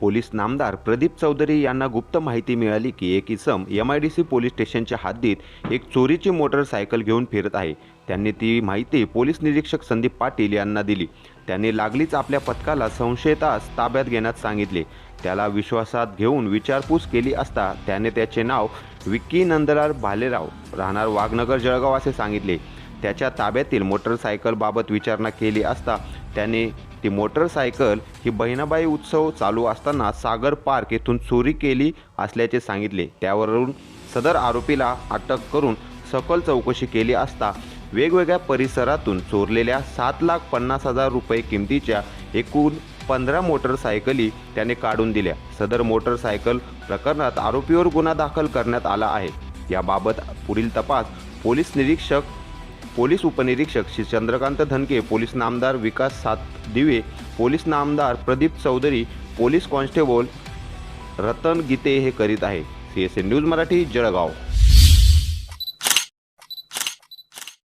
Police नामदार प्रदीप चौधरी यांना गुप्त माहिती मिळाली की एक इसम M I D C police स्टेशनच्या हद्दीत एक चोरीची मोटरसायकल घेऊन फिरत आहे. त्यांनी ती माहिती पोलीस निरीक्षक संदीप पाटील यांना दिली. त्यांनी लागलीच आपल्या पथकाला संशयितास ताब्यात घेण्यास सांगितले. त्याला विश्वासात घेऊन विचारपूस केली असता त्याने त्याचे नाव विक्की नंदलाल भालेराव राहणार वाघनगर जळगाव असे सांगितले. त्याच्या ताब्यातील मोटरसायकलबाबत विचारणा केली असता त्याने ती मोटरसायकल ही बहिणाबाई उत्सव चालू असताना सागर पार्क येथून चोरी केली असल्याचे सांगितले. त्यावरून सदर आरोपीला अटक करून सखोल चौकशी केली असता वेगवेगळ्या परिसरातून चोरलेल्या सात लाख पन्नास हजार रुपये किमतीच्या एकूण पंधरा मोटरसायकली त्याने काढून दिल्या. सदर मोटरसायकल प्रकरणात आरोपीवर गुन्हा दाखल करण्यात आला आहे. याबाबत पुढील तपास पोलीस निरीक्षक पोलीस उपनिरीक्षक श्री चंद्रकांत धनके पोलीस नामदार विकास सातदिवे पोलीस नामदार प्रदीप चौधरी पोलीस कॉन्स्टेबल रतन गीते हे करीत आहे C S N news Marathi Jalgaon.